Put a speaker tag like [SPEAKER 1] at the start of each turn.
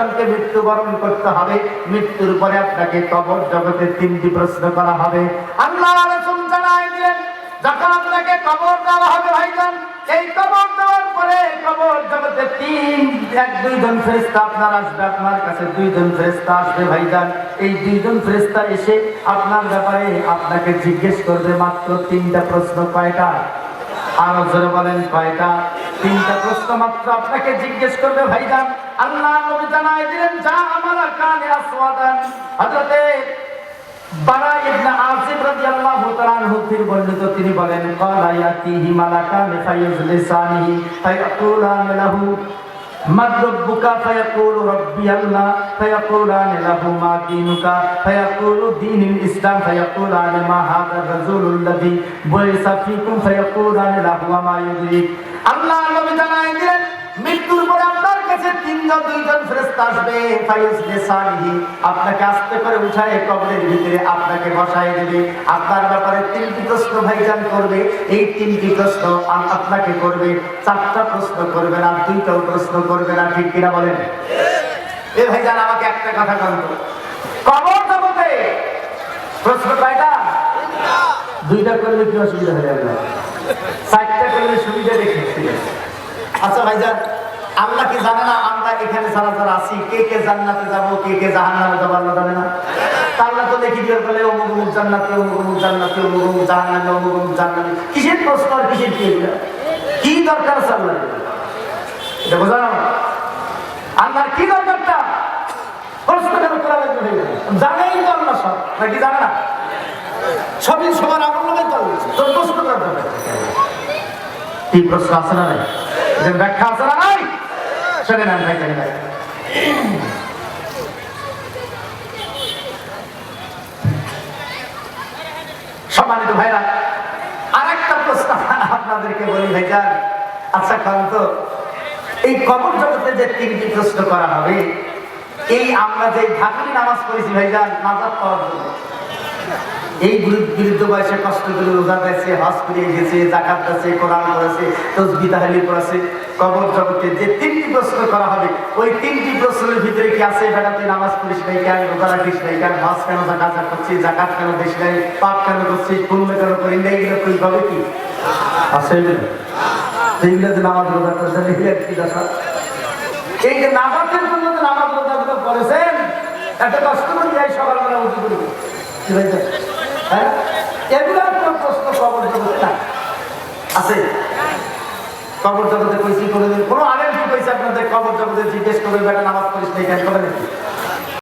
[SPEAKER 1] একজনকে মৃত্যুবরণ করতে হবে। মৃত্যুর পরে আপনাকে কবর জগতে তিনটি প্রশ্ন করা হবে। আল্লাহ রাসূল জানাই দিলেন, যখন আপনাকে কবর দেওয়া হবে ভাইজান, এই কবর দেওয়ার পরে কবর জগতে তিন, এক, দুইজন ফেরেশতা আপনার আসবে, আপনার কাছে দুইজন ফেরেশতা আসবে ভাইজান। এই দুইজন ফেরেশতা এসে আপনার ব্যাপারে আপনাকে জিজ্ঞেস করবে মাত্র তিনটা প্রশ্ন কয়টা? আরও জোরে বলেন কয়টা? তিনটা প্রশ্ন মাত্র আপনাকে জিজ্ঞেস করবে ভাইজান। আল্লাহ নবী জানাই দিলেন যা আমার কানে আসওয়াদান হযরতে বারা ইবনে আসিফ রাদিয়াল্লাহু তাআলা আনহু থেকে বর্ণিত তিনি বলেন ক্বালা ইয়াতিহি মালাকান ফায়ুজলিসানিহি ফায়াকুলান লাহু من ربك فيقول ربي الله فيقولان له ما دينك فيقول دين الإسلام فيقولان ما هذا الرسول الذي بعث فيكم فيقولان له وما يدريك আল্লাহ নবী জানাই দিলেন মৃত্যুর পরে আপনার কাছে তিনজন, দুইজন ফেরেশতা আসবে আপনাকে আস্তে করে উঠায় কবরের ভিতরে আপনাকে বসায় দেবে। আপনার ব্যাপারে তিনটি প্রশ্ন ভাইজান করবে। এই তিনটি প্রশ্ন আপনাকে করবে, চারটা প্রশ্ন করবে না, দুইটাও প্রশ্ন করবে না, ঠিক কিনা বলেন? এ ভাইজান, আমাকে একটা কথা বলতো কবর জগতে প্রশ্ন কয়টা? দুইটা করলে কি অসুবিধা হয়ে যাবে চারটা করলে সুবিধা দেখে আচ্ছা ভাইজান আল্লাহ কি জানে না আমরা এখানে যারা যারা আছি, কে কে জান্নাতে যাব, কে কে জাহান্নামে যাব, আল্লাহ জানে না। আল্লাহ তো দেখি দিয়ে বলে, অমুক অমুক জান্নাতে, অমুক অমুক জান্নাতে, অমুক অমুক জাহান্নামে, অমুক অমুক জান্নাতে কিসের প্রশ্ন আর কিসের কি? কি দরকার আছে আল্লাহ এটা বোঝা আল্লাহর কি দরকারটা? প্রশ্ন কেন করা লাগবে জানেই তো আল্লাহ সব। নাকি জানে না? সবই সবার আমার তো তোর প্রশ্ন কি প্রশ্ন আছে না নাই ব্যাখ্যা আছে না নাই শুনে নেন ভাই ভাই ভাই। সম্মানিত ভাইরা আর একটা প্রশ্ন বলি ভাইজান আচ্ছা কারণ এই কবর জগতে যে তিনটি প্রশ্ন করা হবে, এই আমরা যে ঢাকুরি নামাজ পড়েছি ভাইজান নাজাদ পাওয়ার জন্য। এই বিরুদ্ধ বয়সে কষ্ট করে রোজা দিয়েছে, হজ করে গেছে জাকাত দিয়েছে, কোরআন করেছে তসবি তাহালি করেছে কবর জগতে যে তিনটি প্রশ্ন করা হবে, ওই তিনটি প্রশ্নের ভিতরে কি আছে? বেটা, তুই নামাজ পড়িস নাই কেন? রোজা রাখিস নাই কেন? হজ কেন? জাকাত করছিস? জাকাত কেন দিস নাই? পাপ কেন করছিস? পুণ্য কেন করি নাই? এগুলো তুই হবে কি? আছে যে নামাজ রোজা কি দশা। এই যে নামাজের জন্য নামাজ রোজা গুলো করেছেন এত কষ্ট করে যাই সকালবেলা উঠে করব হ্যাঁ? কবর জগৎ না আছে? কবর জগতে দিন কোনো আলেম কি কইছে আপনাদের কবর জগতে জিজ্ঞেস করবে বেটা নামাজ পড়িস নাই কেন করে নাকি?